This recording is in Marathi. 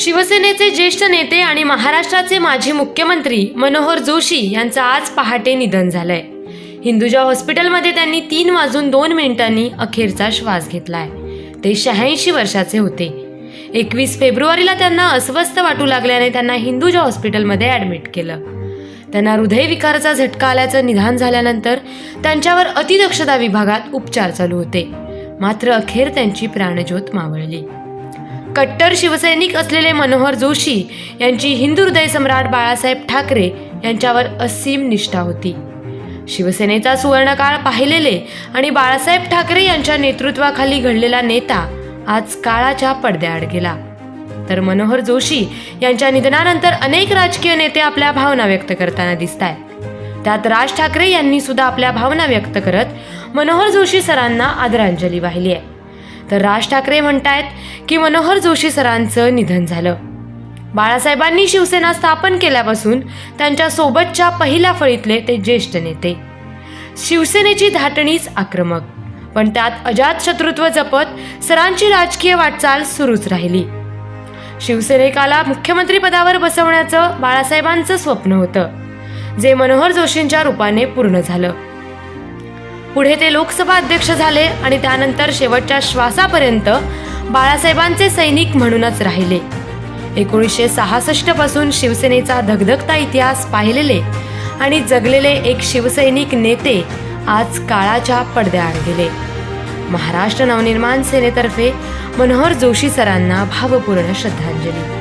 शिवसेनेचे ज्येष्ठ नेते आणि महाराष्ट्राचे माजी मुख्यमंत्री मनोहर जोशी यांचं आज पहाटे निधन झालंय. हिंदुजा हॉस्पिटलमध्ये त्यांनी तीन वाजून दोन मिनिटांनी अखेरचा श्वास घेतलाय. ते शहाऐंशी वर्षाचे होते. एकवीस फेब्रुवारीला त्यांना अस्वस्थ वाटू लागल्याने त्यांना हिंदुजा हॉस्पिटलमध्ये ॲडमिट केलं. त्यांना हृदयविकाराचा झटका आल्याचं निधान झाल्यानंतर त्यांच्यावर अतिदक्षता विभागात उपचार चालू होते. मात्र अखेर त्यांची प्राणज्योत मावळली. कट्टर शिवसैनिक असलेले मनोहर जोशी यांची हिंदू हृदय सम्राट बाळासाहेब ठाकरे यांच्यावर असीम निष्ठा होती. शिवसेनेचा सुवर्णकाळ पाहिलेले आणि बाळासाहेब ठाकरे यांच्या नेतृत्वाखाली घडलेला नेता आज काळाच्या पडद्याआड गेला. तर मनोहर जोशी यांच्या निधनानंतर अनेक राजकीय नेते आपल्या भावना व्यक्त करताना दिसत आहेत त्यात राज ठाकरे यांनी सुद्धा आपल्या भावना व्यक्त करत मनोहर जोशी सरांना आदरांजली वाहिली आहे. तर राज ठाकरे म्हणतायत की मनोहर जोशी सरांचं निधन झालं. बाळासाहेबांनी शिवसेना स्थापन केल्यापासून त्यांच्या सोबतच्या पहिल्या फळीतले ते ज्येष्ठ नेते. शिवसेनेची धाटणीच आक्रमक पण त्यात अजात शत्रुत्व जपत सरांची राजकीय वाटचाल सुरूच राहिली. शिवसेनेकाला मुख्यमंत्री पदावर बसवण्याचं बाळासाहेबांचं स्वप्न होतं जे मनोहर जोशींच्या रूपाने पूर्ण झालं. पुढे ते लोकसभा अध्यक्ष झाले आणि त्यानंतर शेवटच्या श्वासापर्यंत बाळासाहेबांचे सैनिक म्हणूनच राहिले. एकोणीसशे सहासष्टपासून शिवसेनेचा धगधगता इतिहास पाहिलेले आणि जगलेले एक शिवसैनिक नेते आज काळाच्या पडद्याआड गेले. महाराष्ट्र नवनिर्माण सेनेतर्फे मनोहर जोशी सरांना भावपूर्ण श्रद्धांजली.